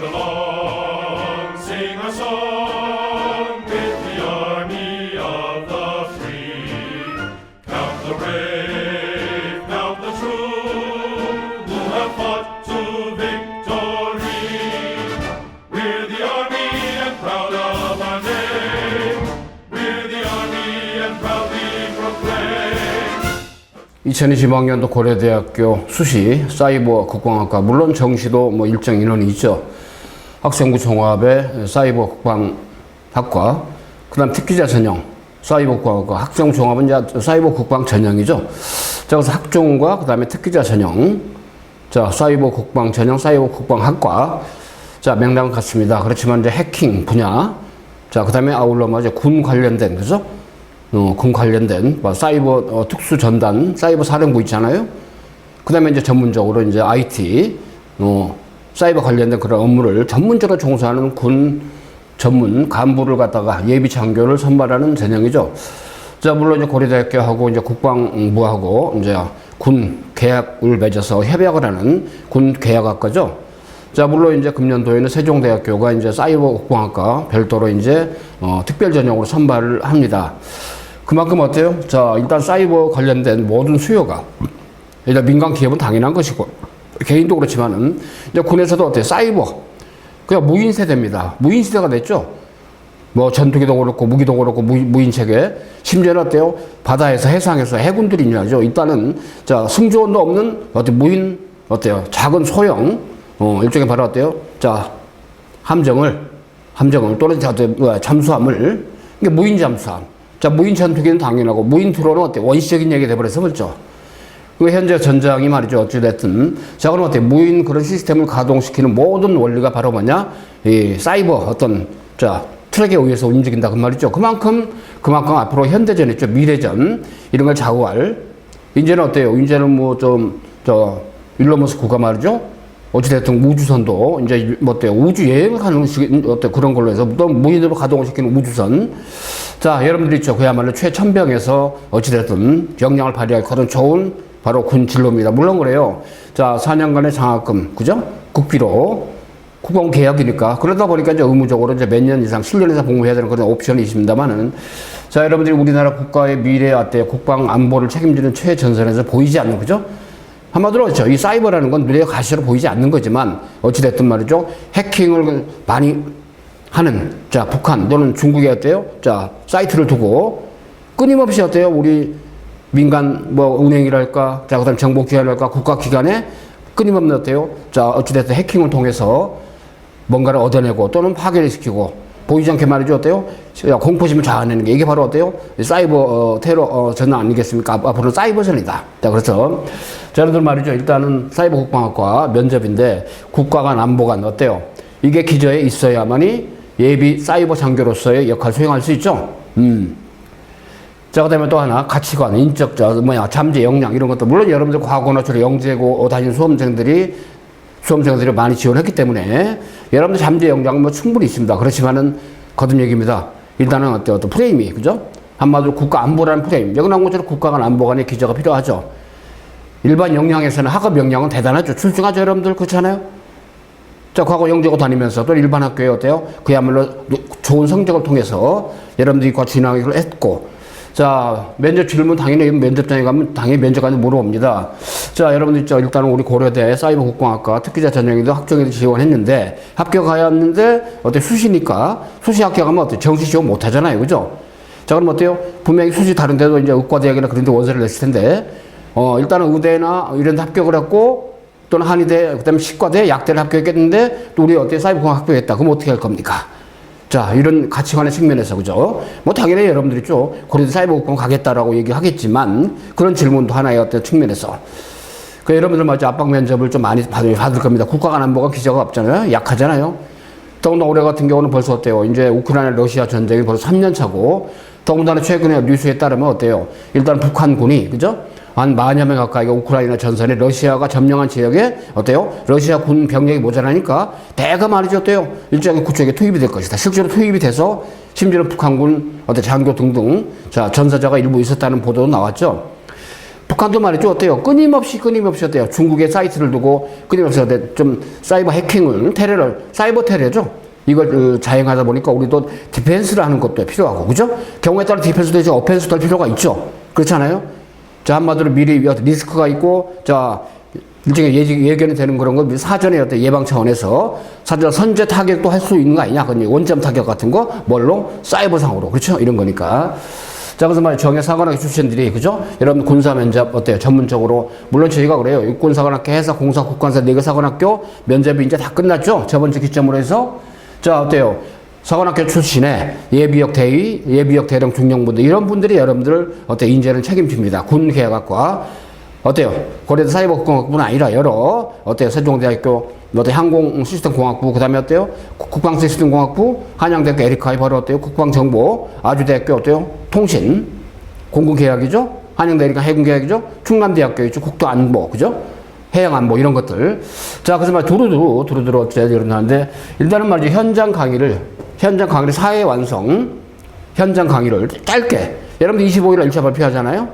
March along, sing a song with the army of the free. Count the brave, count the true, who have fought to victory. We're the army and proud of our name. We're the army and proudly proclaim. 2025학년도 고려대학교 수시 사이버 국방학과 물론 정시도 뭐 일정 인원이 있죠. 학생부 종합의 사이버 국방 학과 그 다음 특기자 전형 사이버 국방학과 학생 종합은 이제 사이버 국방 전형이죠. 자 그래서 학종과 그 다음에 특기자 전형 자 사이버 국방 전형 사이버 국방 학과 자 명단은 같습니다. 그렇지만 이제 해킹 분야 자 그 다음에 아울러 맞아 군 관련된 그죠? 어, 군 관련된 뭐 사이버 어, 특수 전단, 사이버 사령부 있잖아요. 그 다음에 이제 전문적으로 이제 IT, 어, 사이버 관련된 그런 업무를 전문적으로 종사하는 군 전문 간부를 갖다가 예비 장교를 선발하는 전형이죠. 자, 물론 이제 고려대학교하고 이제 국방부하고 이제 군 계약을 맺어서 협약을 하는 군 계약학과죠. 자, 물론 이제 금년도에는 세종대학교가 이제 사이버 국방학과 별도로 이제 어, 특별 전형으로 선발을 합니다. 그만큼 어때요? 자, 일단 사이버 관련된 모든 수요가 일단 민간 기업은 당연한 것이고 개인도 그렇지만은 이제 군에서도 어때요? 사이버 그냥 무인 세대입니다. 무인 세대가 됐죠. 뭐 전투기도 그렇고 무기도 그렇고 무, 무인 체계 심지어는 어때요? 바다에서 해상에서 해군들이 일하죠. 일단은 자 승조원도 없는 어때 무인 어때요? 작은 소형 어 일종의 바로 어때요? 자 함정을 함정을 또는 잠수함을 이게 무인 잠수함. 자 무인 전투기는 당연하고 무인 드론은 어때? 원시적인 얘기 돼버려서 그렇죠. 그 현재 전장이 말이죠. 어찌됐든. 자, 그럼 어때? 무인 그런 시스템을 가동시키는 모든 원리가 바로 뭐냐? 이 사이버 어떤, 자, 트랙에 의해서 움직인다. 그 말이죠. 그만큼, 그만큼 앞으로 현대전 있죠. 미래전. 이런 걸 좌우할. 이제는 어때요? 이제는 뭐 좀, 저, 일론 머스크가 말이죠. 어찌됐든 우주선도 이제 뭐 어때요? 우주 여행을 하는 식, 어때 그런 걸로 해서 또 무인으로 가동을 시키는 우주선. 자, 여러분들 있죠. 그야말로 최천병에서 어찌됐든 역량을 발휘할 그런 좋은 바로 군 진로입니다. 물론 그래요. 자, 4년간의 장학금, 그죠? 국비로 국방 계약이니까 그러다 보니까 이제 의무적으로 이제 몇 년 이상, 7년 이상 복무해야 되는 그런 옵션이 있습니다만은 자, 여러분들이 우리나라 국가의 미래 어때 국방 안보를 책임지는 최전선에서 보이지 않는 그죠? 한마디로 그렇죠. 이 사이버라는 건 눈에 가시로 보이지 않는 거지만 어찌됐든 말이죠. 해킹을 많이 하는 자 북한 또는 중국에 어때요? 자 사이트를 두고 끊임없이 어때요? 우리 민간 뭐 은행이랄까 자 그다음 정보기관이랄까 국가기관에 끊임없는 어때요? 자 어찌됐든 해킹을 통해서 뭔가를 얻어내고 또는 파괴를 시키고 보이지 않게 말이죠 어때요? 자, 공포심을 자아내는 게 이게 바로 어때요? 사이버 어, 테러 어, 전환 아니겠습니까? 앞- 앞으로는 사이버전이다. 자 그래서 자, 여러분들 말이죠. 일단은 사이버 국방학과 면접인데 국가 간 안보 관 어때요? 이게 기저에 있어야만이 예비 사이버 장교로서의 역할을 수행할 수 있죠. 음. 자, 그 다음에 또 하나, 가치관, 인적, 저, 뭐야, 잠재 역량, 이런 것도, 물론 여러분들 과거나 주로 영재고 다니는 수험생들이, 수험생들이 많이 지원했기 때문에, 여러분들 잠재 역량은 뭐 충분히 있습니다. 그렇지만은, 거듭 얘기입니다. 일단은 어때, 어떤 프레임이, 그죠? 한마디로 국가 안보라는 프레임. 여기 나온 것처럼 국가 간 안보 간의 기저가 필요하죠. 일반 역량에서는 학업 역량은 대단하죠. 출중하죠, 여러분들. 그렇잖아요? 자, 과거 영재고 다니면서 또 일반 학교에 어때요? 그야말로 좋은 성적을 통해서 여러분들이 과 진학을 했고, 자, 면접 질문 당연히 면접장에 가면 당연히 면접관이 물어봅니다. 자, 여러분들 있죠. 일단 우리 고려대 사이버 국방학과 특기자 전형에도 학종에도 지원했는데, 합격하였는데, 어때 수시니까, 수시 합격하면 어때? 정시 지원 못 하잖아요. 그죠? 자, 그럼 어때요? 분명히 수시 다른 데도 이제 의과대학이나 그런 데 원서를 냈을 텐데, 어, 일단은 의대나 이런 데 합격을 했고, 또는 한의대, 그 다음에 치과대, 약대를 합격했는데, 또 우리 어때? 사이버 공학 합격했다. 그럼 어떻게 할 겁니까? 자, 이런 가치관의 측면에서, 그죠? 뭐, 당연히 여러분들 있죠. 고려대 사이버국방 가겠다라고 얘기하겠지만, 그런 질문도 하나의 어떤 측면에서. 그 여러분들 맞죠? 압박 면접을 좀 많이 받을, 받을 겁니다. 국가 간 안보가 기저가 없잖아요. 약하잖아요. 더군다나 올해 같은 경우는 벌써 어때요? 이제 우크라이나 러시아 전쟁이 벌써 3년 차고, 더군다나 최근에 뉴스에 따르면 어때요? 일단 북한군이, 그죠? 한 만여 명 가까이가 우크라이나 전선에 러시아가 점령한 지역에 어때요? 러시아 군 병력이 모자라니까 대가 말이죠 어때요? 일정의 구축에 투입이 될 것이다. 실제로 투입이 돼서 심지어 북한군 어때 장교 등등 자 전사자가 일부 있었다는 보도도 나왔죠. 북한도 말이죠. 어때요? 끊임없이 끊임없이 어때요? 중국에 사이트를 두고 끊임없이 어때요? 좀 사이버 해킹을, 테러를, 사이버 테러죠. 이걸 그, 자행하다 보니까 우리도 디펜스를 하는 것도 필요하고, 그죠? 경우에 따라 디펜스도 이제 오펜스도 할 필요가 있죠. 그렇잖아요? 자, 한마디로 미리 리스크가 있고, 자, 일종의 예지, 예견이 되는 그런 거 사전에 어떤 예방 차원에서 사전 선제 타격도 할 수 있는 거 아니냐? 그건 원점 타격 같은 거 뭘로? 사이버상으로. 그렇죠? 이런 거니까. 자, 그래서 말이야 정예 사관학교 출신들이, 그죠? 여러분 군사 면접 어때요? 전문적으로. 물론 저희가 그래요. 육군사관학교, 해사, 공사, 국관사, 네개 사관학교 면접이 이제 다 끝났죠? 저번 주 기점으로 해서. 자, 어때요? 사관학교 출신의 예비역 대위, 예비역 대령 중령분들, 이런 분들이 여러분들 어때 인재는 책임집니다. 군 계약학과. 어때요? 고려대 사이버 국공학부는 아니라 여러 어때요? 세종대학교 어때 항공 시스템 공학부 그다음에 어때요? 국- 국방 시스템 공학부 한양대학교 에리카이 바로 어때요? 국방정보 아주대학교 어때요? 통신 공군 계약이죠? 한양대 에리카 해군 계약이죠? 충남대학교 있죠? 국토안보 그죠? 해양안보 이런 것들 자 그래서 말 두루두루 두루두루 어째 이런다는데 일단은 말이죠 현장 강의를 현장 강의를 사회 완성 현장 강의를 짧게 여러분들 25일 날 1차 발표하잖아요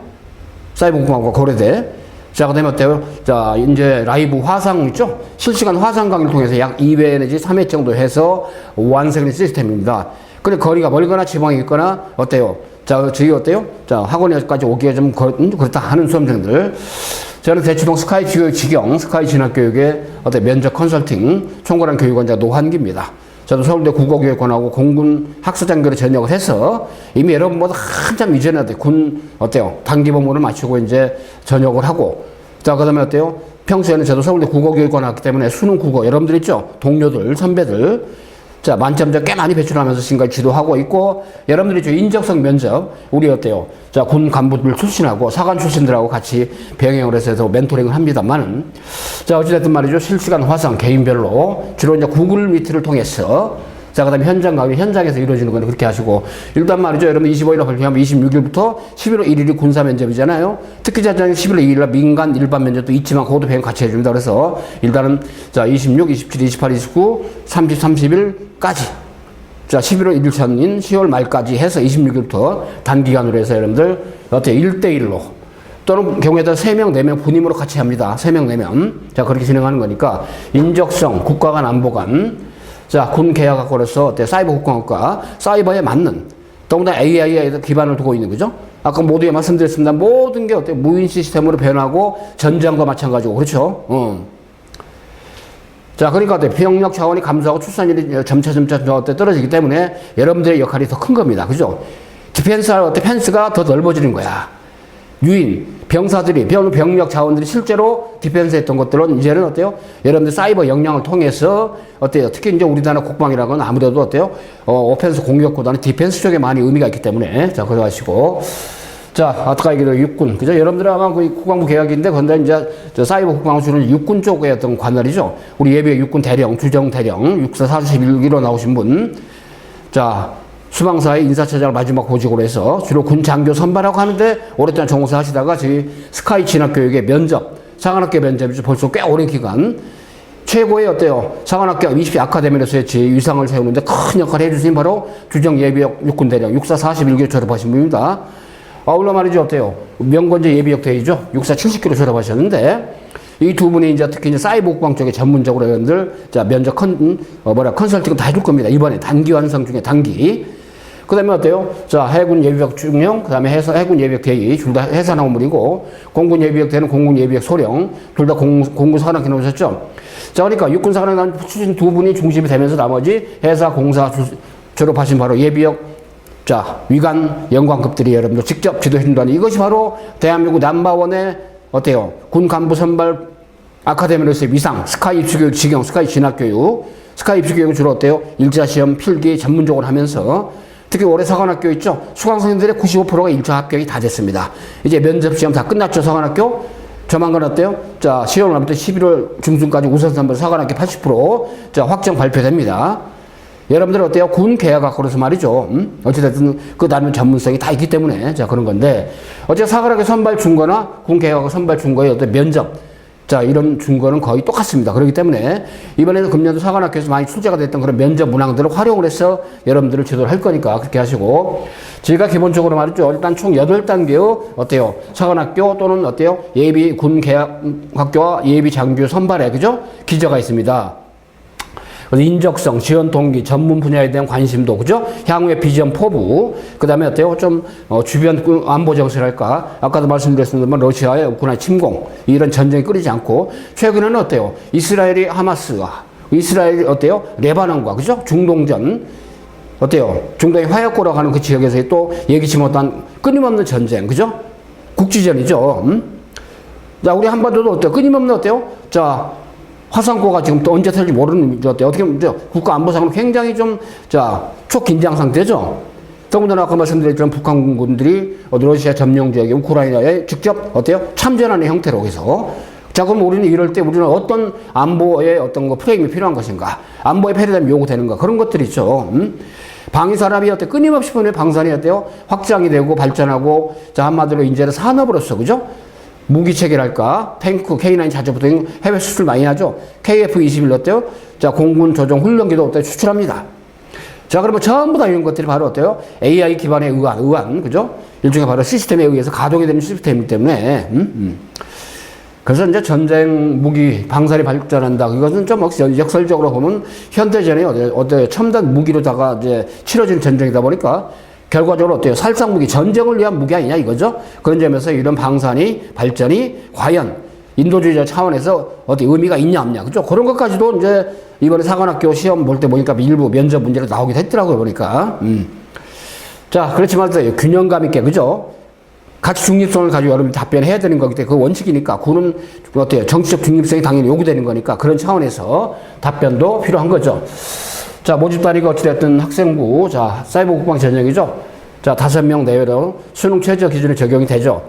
사이버공학과 고려대. 자, 그 다음에 어때요? 자, 이제 라이브 화상 있죠? 실시간 화상 강의를 통해서 약 2회 내지 3회 정도 해서 완성된 시스템입니다. 근데 거리가 멀거나 지방이 있거나 어때요? 자, 저희 어때요? 자, 학원에까지 오기가 좀 거- 음, 그렇다 하는 수험생들. 저는 대치동 스카이 교육 지경, 스카이 진학교육의 어때 면접 컨설팅 총괄한 교육원자 노한기입니다. 저도 서울대 국어교육원하고 공군 학사장교로 전역을 해서 이미 여러분보다 한참 이전에 군 어때요? 단기 복무를 마치고 이제 전역을 하고 자 그다음에 어때요? 평소에는 저도 서울대 국어교육원 왔기 때문에 수능 국어 여러분들 있죠? 동료들 선배들 자 만점자 꽤 많이 배출하면서 지금까지 지도하고 있고 여러분들이 저 인적성 면접 우리 어때요? 자 군 간부들 출신하고 사관 출신들하고 같이 병행을 해서 멘토링을 합니다만은 자 어찌됐든 말이죠. 실시간 화상 개인별로 주로 이제 구글 미트를 통해서 자 그 다음에 현장 강의 현장에서 이루어지는 건 그렇게 하시고. 일단 말이죠. 여러분 25일날 발표하면 26일부터 11월 1일이 군사 면접이잖아요. 특히 자장 11월 2일날 민간 일반 면접도 있지만 그것도 배경 같이 해줍니다. 그래서 일단은 자 26, 27, 28, 29, 30, 30일까지. 자, 11월 1일차인 10월 말까지 해서 26일부터 단기간으로 해서 여러분들 어때 1대1로 또는 경우에 따라 3명, 4명 분임으로 같이 합니다. 3명, 4명. 자, 그렇게 진행하는 거니까 인적성, 국가 간 안보 관, 자, 군 계약학과로서 사이버 국방학과, 사이버에 맞는 더군다나 AI에 기반을 두고 있는 거죠. 아까 모두에 말씀드렸습니다. 모든 게 어때 무인 시스템으로 변하고 전장과 마찬가지고 그렇죠. 어. 자, 그러니까 어때 병력 자원이 감소하고 출산율이 점차 점차 어때 떨어지기 때문에 여러분들의 역할이 더 큰 겁니다. 그죠? 디펜스 어때 펜스가 더 넓어지는 거야. 유인 병사들이 병 병력 자원들이 실제로 디펜스 했던 것들은 이제는 어때요? 여러분들 사이버 역량을 통해서 어때요? 특히 이제 우리나라 국방이라고는 아무래도 어때요? 어, 오펜스 공격보다는 디펜스 쪽에 많이 의미가 있기 때문에 자, 그거 하시고 자, 아까 얘기한 육군, 그죠? 여러분들 아마 그 국방부 계약인데, 근데 이제 저 사이버 국방을 주는 육군 쪽의 어떤 관할이죠. 우리 예비의 육군 대령, 주정 대령, 육사 41기로 나오신 분. 자, 수방사의 인사처장을 마지막 보직으로 해서 주로 군 장교 선발하고 하는데 오랫동안 종사 하시다가 저희 스카이 진학교육의 면접, 사관학교 면접이 벌써 꽤 오랜 기간 최고의 어때요? 사관학교 20대 아카데미로서의 제 위상을 세우는데 큰 역할을 해주신 바로 주정 예비역 육군 대령, 육사 41기 졸업하신 분입니다. 아울러 말이죠 어때요? 명건제 예비역 대위죠. 육사 70kg 졸업하셨는데 이 두 분이 이제 특히 이제 사이버 국방 쪽에 전문적으로 여러분들 자 면접 컨 음, 어, 뭐라 컨설팅을 다 해줄 겁니다. 이번에 단기 완성 중에 단기. 그 다음에 어때요? 자 해군 예비역 중령, 그 다음에 해서 해군 예비역 대위 둘 다 해사 나온 분이고 공군 예비역 대는 공군 예비역 소령 둘 다 공군 사관학교 나오셨죠. 자 그러니까 육군 사관학교 출신 두 분이 중심이 되면서 나머지 해사 공사 주- 졸업하신 바로 예비역 자, 위관 영광급들이 여러분들 직접 지도해준다는 이것이 바로 대한민국 남바원의 어때요? 군 간부 선발 아카데미로서의 위상, 스카이 입시교육 지경, 스카이 진학교육, 스카이 입시교육은 주로 어때요? 일자시험 필기 전문적으로 하면서 특히 올해 사관학교 있죠? 수강생들의 95%가 일차 합격이 다 됐습니다. 이제 면접시험 다 끝났죠, 사관학교? 조만간 어때요? 자, 10월 말부터 11월 중순까지 우선 선발 사관학교 80% 자, 확정 발표됩니다. 여러분들 어때요? 군 계약학과로서 말이죠. 음? 어찌됐든 그 나름 전문성이 다 있기 때문에 자 그런 건데 어째 사관학교 선발 준거나 군 계약학과 선발 준거의 어떤 면접 자, 이런 준거는 거의 똑같습니다. 그렇기 때문에 이번에도 금년도 사관학교에서 많이 출제가 됐던 그런 면접 문항들을 활용을 해서 여러분들을 지도를 할 거니까 그렇게 하시고 제가 기본적으로 말이죠. 일단 총 8단계의 어때요? 사관학교 또는 어때요? 예비 군 계약학교와 예비 장교 선발에 그죠? 기저가 있습니다. 인적성, 지원 동기, 전문 분야에 대한 관심도, 그죠? 향후의 비전 포부, 그 다음에 어때요? 좀, 어, 주변 그 안보 정세랄까? 아까도 말씀드렸습니다만, 러시아의 우크라이나 침공, 이런 전쟁이 끊이지 않고, 최근에는 어때요? 이스라엘이 하마스와, 이스라엘이 어때요? 레바논과, 그죠? 중동전, 어때요? 중동의 화약고라고 하는 그 지역에서의 또 예기치 못한 끊임없는 전쟁, 그죠? 국지전이죠. 음? 자, 우리 한반도도 어때요? 끊임없는 어때요? 자, 화상고가 지금 또 언제 터질지 모르는 저 어때요? 어떻게 보면 저 국가 안보 상으로 굉장히 좀, 자, 초긴장 상태죠? 더군다나 아까 말씀드렸지만 북한군들이 어, 러시아 점령 지역에 우크라이나에 직접 어때요? 참전하는 형태로 해서 자, 그럼 우리는 이럴 때 우리는 어떤 안보의 어떤 거 프레임이 필요한 것인가? 안보의 패러다임이 요구되는가? 그런 것들이 있죠. 음? 방위 산업이 어때? 끊임없이 보내 방산이 어때요? 확장이 되고 발전하고, 자, 한마디로 이제는 산업으로서, 그죠? 무기 체계랄까? 탱크, K9 자주부 등 해외 수출 많이 하죠? KF-21 어때요? 자, 공군 조정 훈련기도 어때요? 수출합니다. 자, 그러면 전부 다 이런 것들이 바로 어때요? AI 기반의 의안, 의안, 그죠? 일종의 바로 시스템에 의해서 가동이 되는 시스템이기 때문에, 음? 음. 그래서 이제 전쟁 무기 방산이 발전한다. 그것은 좀 역설적으로 보면 현대전에 어때, 어때 첨단 무기로다가 이제 치러진 전쟁이다 보니까 결과적으로 어때요? 살상 무기, 전쟁을 위한 무기 아니냐 이거죠? 그런 점에서 이런 방산이 발전이 과연 인도주의자 차원에서 어디 의미가 있냐 없냐 그죠? 그런 것까지도 이제 이번에 사관학교 시험 볼 때 보니까 일부 면접 문제로 나오기도 했더라고요 보니까. 음. 자 그렇지만 또 균형감 있게 그죠? 가치 중립성을 가지고 여러분이 답변해야 되는 거기 때문에 그 원칙이니까 군은 어때요? 정치적 중립성이 당연히 요구되는 거니까 그런 차원에서 답변도 필요한 거죠. 자, 모집 단위가 어찌됐든 학생부, 자, 사이버 국방 전형이죠. 자, 다섯 명 내외로 수능 최저 기준이 적용이 되죠.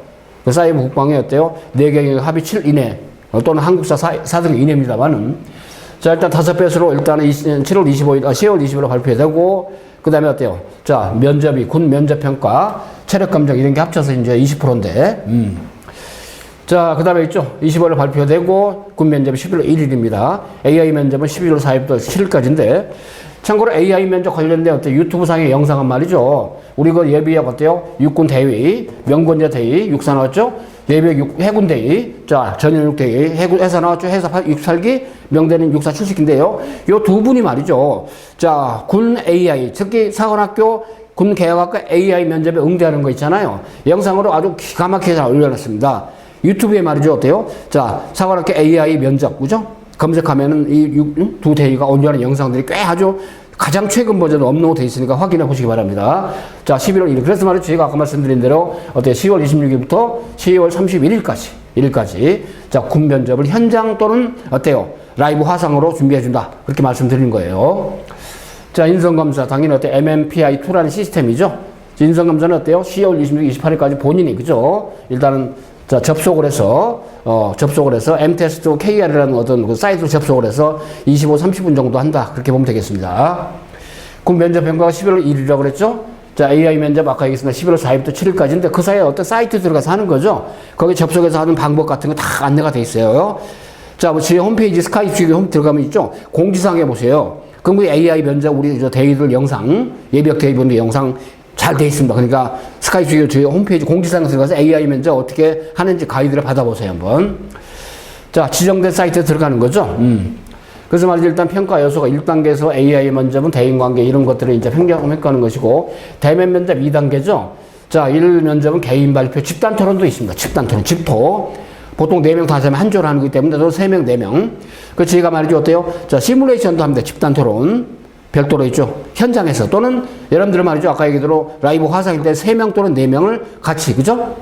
그 사이버 국방이 어때요? 네 개의 합의 7 이내, 어, 또는 한국사 4, 4등 이내입니다만은. 자, 일단 다섯 배수로 일단은 7월 25일, 아, 10월 20일로 발표되고, 그 다음에 어때요? 자, 면접이, 군 면접평가, 체력감정 이런 게 합쳐서 이제 20%인데, 음. 자, 그 다음에 있죠. 20월에 발표되고, 군 면접이 11월 1일입니다. AI 면접은 11월 4일부터 7일까지인데, 참고로 AI 면접 관련된 어때 유튜브상의 영상은 말이죠. 우리 그 예비역 어때요? 육군 대위, 명군제 대위, 육사 나왔죠? 예비역 육, 해군 대위, 자, 전현육 대위, 해군, 해사 나왔죠? 해사 68기, 명대는 육사 출신인데요. 요 두 분이 말이죠. 자, 군 AI, 특히 사관학교 군 계약학과 AI 면접에 응대하는 거 있잖아요. 영상으로 아주 기가 막히게 잘 올려놨습니다. 유튜브에 말이죠. 어때요? 자, 사관학교 AI 면접, 그죠? 검색하면은 이두 대위가 온전한 영상들이 꽤 아주 가장 최근 버전으로 업로드 돼 있으니까 확인해 보시기 바랍니다. 자, 11월 1일. 그래서 말이죠. 제가 아까 말씀드린 대로 어때 10월 26일부터 10월 31일까지, 1일까지 자, 군 면접을 현장 또는 어때요? 라이브 화상으로 준비해 준다. 그렇게 말씀드린 거예요. 자, 인성검사. 당연히 어때 MMPI2라는 시스템이죠. 인성검사는 어때요? 10월 26일, 28일까지 본인이, 그죠? 일단은 자, 접속을 해서, 어, 접속을 해서, m테스트 KR이라는 어떤 그 사이트로 접속을 해서 25, 30분 정도 한다. 그렇게 보면 되겠습니다. 군 면접 평가가 11월 1일이라고 그랬죠? 자, AI 면접 아까 얘기했습니다. 11월 4일부터 7일까지인데 그 사이에 어떤 사이트 들어가서 하는 거죠? 거기 접속해서 하는 방법 같은 거 다 안내가 돼 있어요. 자, 뭐, 제 홈페이지 스카이 튜브 홈 들어가면 있죠? 공지사항에 보세요. 그럼 우리 AI 면접 우리 저 대위들 영상, 예비역 대위분들 영상 잘 돼 있습니다. 그러니까 스카이주의 저희 홈페이지 공지사항에 들어가서 AI 면접 어떻게 하는지 가이드를 받아보세요, 한번. 자, 지정된 사이트에 들어가는 거죠. 음. 그래서 말이죠. 일단 평가 요소가 1단계에서 AI 면접은 대인관계 이런 것들을 이제 평가하는 것이고, 대면 면접 2단계죠. 자, 1 면접은 개인 발표, 집단 토론도 있습니다. 집단 토론, 집토. 보통 4명, 5명 한 조로 하는 거기 때문에 또 3명, 4명. 그 제가 말이죠. 어때요? 자, 시뮬레이션도 합니다. 집단 토론. 별도로 있죠. 현장에서 또는 여러분들은 말이죠. 아까 얘기대로 라이브 화상일 때 3명 또는 4명을 같이, 그죠?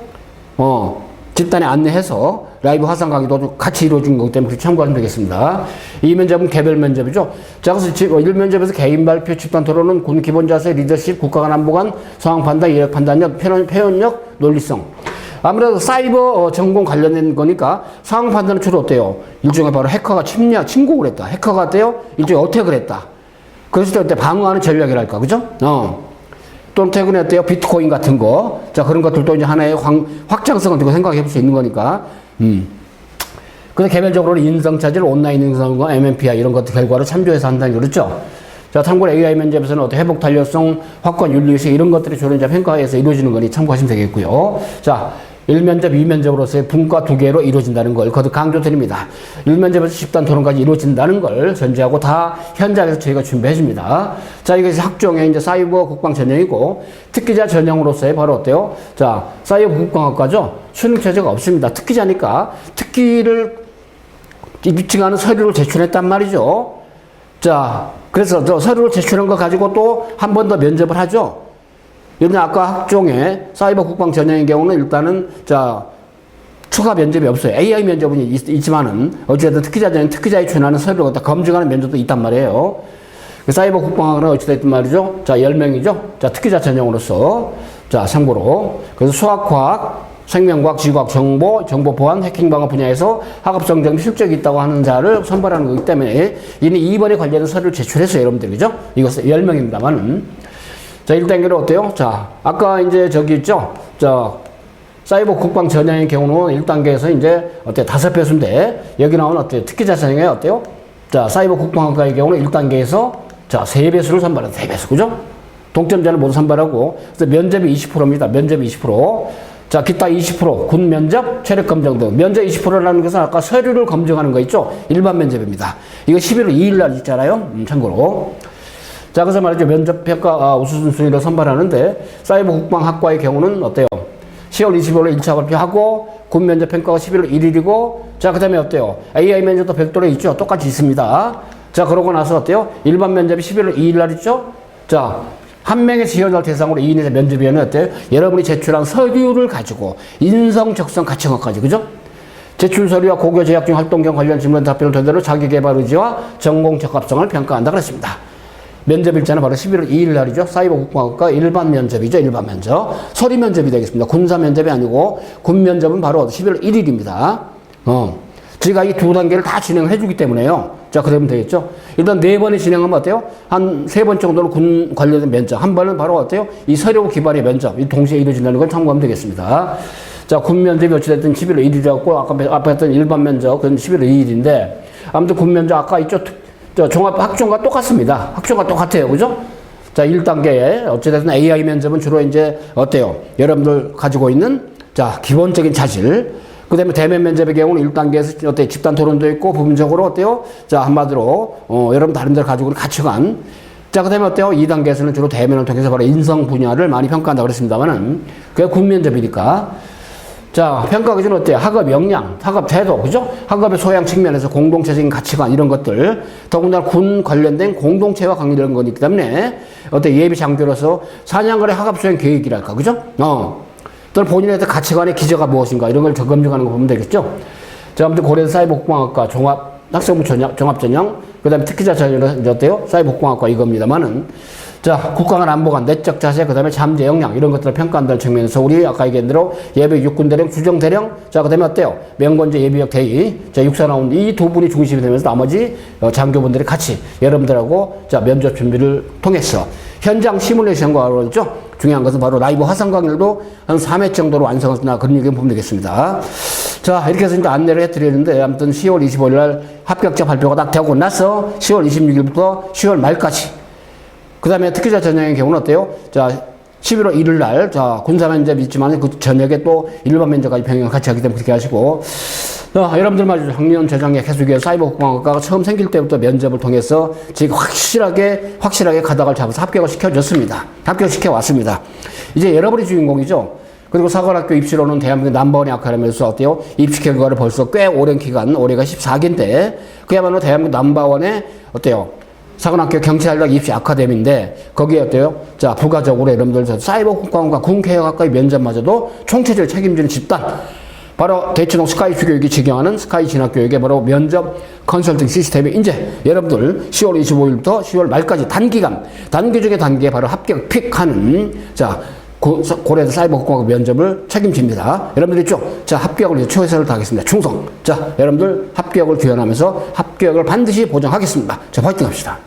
어, 집단에 안내해서 라이브 화상 강의도 같이 이루어진 거기 때문에 참고하시면 되겠습니다. 이 면접은 개별 면접이죠. 자, 그래서 1면접에서 개인 발표, 집단 토론은 군 기본 자세, 리더십, 국가간 안보관, 상황 판단, 이력 판단력, 표현, 표현력, 논리성. 아무래도 사이버 어, 전공 관련된 거니까 상황 판단은 주로 어때요? 일종의 바로 해커가 침략, 침공을 했다. 해커가 어때요? 일종의 어택을 했다. 그랬을 때 방어하는 전략이랄까, 그죠? 어. 또는 최근에 어때요? 비트코인 같은 거. 자, 그런 것들도 이제 하나의 황, 확장성을 두고 생각해 볼 수 있는 거니까. 음. 근데 개별적으로 인성차질, 온라인 인성과 MMPI 이런 것들 결과를 참조해서 한다는 그랬죠. 자, 참고로 AI 면접에서는 어떤 회복 탄력성, 확건 윤리의식 이런 것들이 주로 이제 평가에서 이루어지는 거니 참고하시면 되겠고요. 자, 1면접, 2면접으로서의 분과 두 개로 이루어진다는 걸 거듭 강조드립니다. 1면접에서 집단 토론까지 이루어진다는 걸 전제하고 다 현장에서 저희가 준비해 줍니다. 자, 이것이 학종의 이제 사이버 국방 전형이고 특기자 전형으로서의 바로 어때요? 자, 사이버 국방학과죠. 수능 체제가 없습니다. 특기자니까 특기를 입증하는 서류를 제출했단 말이죠. 자, 그래서 저 서류를 제출한 거 가지고 또 한 번 더 면접을 하죠. 이런 아까 학종의 사이버 국방 전형의 경우는 일단은 자 추가 면접이 없어요. AI 면접은 있, 지만은 어쨌든 특기자 전형 특기자에 준하는 서류를 갖다 검증하는 면접도 있단 말이에요. 그 사이버 국방학은 어찌됐든 말이죠. 자, 10명이죠. 자, 특기자 전형으로서. 자, 참고로. 그래서 수학, 과학, 생명과학, 지구과학, 정보, 정보 보안, 해킹 방어 분야에서 학업 성적 실적이 있다고 하는 자를 선발하는 거기 때문에 이미 2번에 관련된 서류를 제출했어요, 여러분들. 그죠? 이거 10명입니다만은. 자, 1단계는 어때요? 자, 아까 이제 저기 있죠? 자, 사이버 국방 전형의 경우는 1단계에서 이제 어때 다섯 배수인데 여기 나오는 어때요? 특기자 전형에 어때요? 자, 사이버 국방학과의 경우는 1단계에서 자, 세 배수를 선발한 세 배수. 그죠? 동점자를 모두 선발하고 그래서 면접이 20%입니다. 면접이 20%. 자, 기타 20%, 군 면접, 체력 검정 등. 면접 20%라는 것은 아까 서류를 검증하는 거 있죠? 일반 면접입니다. 이거 11월 2일 날 있잖아요. 음, 참고로. 자, 그래서 말이죠. 면접 평가 아, 우수순 순위로 선발하는데 사이버 국방학과의 경우는 어때요? 10월 25일에 1차 발표하고 군 면접 평가가 11월 1일이고 자, 그다음에 어때요? AI 면접도 별도로 있죠. 똑같이 있습니다. 자, 그러고 나서 어때요? 일반 면접이 11월 2일 날 있죠? 자, 한 명의 지원자 대상으로 2인에서 면접위원은 어때요? 여러분이 제출한 서류를 가지고 인성, 적성, 가치관까지 그죠? 제출 서류와 고교 재학 중 활동 경 관련 질문 답변을 토대로 자기 개발 의지와 전공 적합성을 평가한다 그랬습니다. 면접 일자는 바로 11월 2일 날이죠. 사이버 국방학과 일반 면접이죠. 일반 면접. 서리 면접이 되겠습니다. 군사 면접이 아니고 군 면접은 바로 11월 1일입니다. 어. 저희가 이 두 단계를 다 진행을 해주기 때문에요. 자, 그러면 되겠죠. 일단 네 번에 진행하면 어때요? 한 세 번 정도는 군 관련된 면접. 한 번은 바로 어때요? 이 서류 기반의 면접. 이 동시에 이루어진다는 걸 참고하면 되겠습니다. 자, 군 면접이 어찌됐든 11월 1일이었고, 아까, 아까 했던 일반 면접, 그건 11월 2일인데, 아무튼 군 면접 아까 있죠? 저 종합 학종과 똑같습니다. 학종과 똑같아요. 그죠? 자, 1단계에 어찌됐든 AI 면접은 주로 이제 어때요? 여러분들 가지고 있는 자, 기본적인 자질. 그 다음에 대면 면접의 경우는 1단계에서 어때 집단 토론도 있고 부분적으로 어때요? 자, 한마디로, 어, 여러분 다른 데 가지고 있는 가치관. 자, 그 다음에 어때요? 2단계에서는 주로 대면을 통해서 바로 인성 분야를 많이 평가한다고 그랬습니다만은 그게 군 면접이니까. 자, 평가 기준은 어때요? 학업 역량, 학업 태도, 그죠? 학업의 소양 측면에서 공동체적인 가치관, 이런 것들, 더군다나 군 관련된 공동체와 관계되는 거기 때문에, 어때 예비 장교로서 사냥거래 학업 수행 계획이랄까, 그죠? 어. 또는 본인의 가치관의 기저가 무엇인가, 이런 걸 점검하는 거 보면 되겠죠? 자, 아무튼 고려 사이버 국방학과 종합, 학생부 전형, 종합 전형, 그 다음에 특기자 전형은 어때요? 국방학과 이겁니다만은, 자, 국가간 안보관, 내적 자세, 그 다음에 잠재 역량, 이런 것들을 평가한다는 측면에서 우리 아까 얘기한 대로 예비 육군 대령, 주정 대령, 자, 그 다음에 어때요? 명건제 예비역 대위, 자, 육사 나온 이 두 분이 중심이 되면서 나머지 어, 장교분들이 같이 여러분들하고 자, 면접 준비를 통해서 현장 시뮬레이션과 그러죠? 중요한 것은 바로 라이브 화상 강의도 한 3회 정도로 완성했나 그런 얘기 보면 되겠습니다. 자, 이렇게 해서 이제 안내를 해드리는데, 아무튼 10월 25일 날 합격자 발표가 딱 되고 나서 10월 26일부터 10월 말까지 그 다음에 특기자 전형의 경우는 어때요? 자, 11월 1일 날, 자, 군사 면접 있지만 그 저녁에 또 일반 면접까지 병행 같이 하기 때문에 그렇게 하시고, 자, 여러분들 말이죠. 학년 재정의 계속해서 사이버 국방학과가 처음 생길 때부터 면접을 통해서 지금 확실하게, 확실하게 가닥을 잡아서 합격을 시켜줬습니다. 합격시켜 왔습니다. 이제 여러분이 주인공이죠. 그리고 사관학교 입시로는 대한민국 넘버원 역할하면서 어때요? 입시 결과를 벌써 꽤 오랜 기간, 올해가 14기인데, 그야말로 대한민국 넘버원의 어때요? 사관학교 경찰학 입시 아카데미인데 거기에 어때요? 자 부가적으로 여러분들 사이버 국방과 군개혁학과의 면접마저도 총체적으로 책임지는 집단 바로 대치동 스카이 교육이 직영하는 스카이 진학교육의 바로 면접 컨설팅 시스템이 이제 여러분들 10월 25일부터 10월 말까지 단기간 단기 중에 단기에 바로 합격 픽하는 자 고- 고려대 사이버 국방학 면접을 책임집니다. 여러분들 있죠? 자, 합격을 위해 최선을 다하겠습니다. 충성. 자, 여러분들 합격을 기원하면서 합격을 반드시 보장하겠습니다. 자, 화이팅 합시다.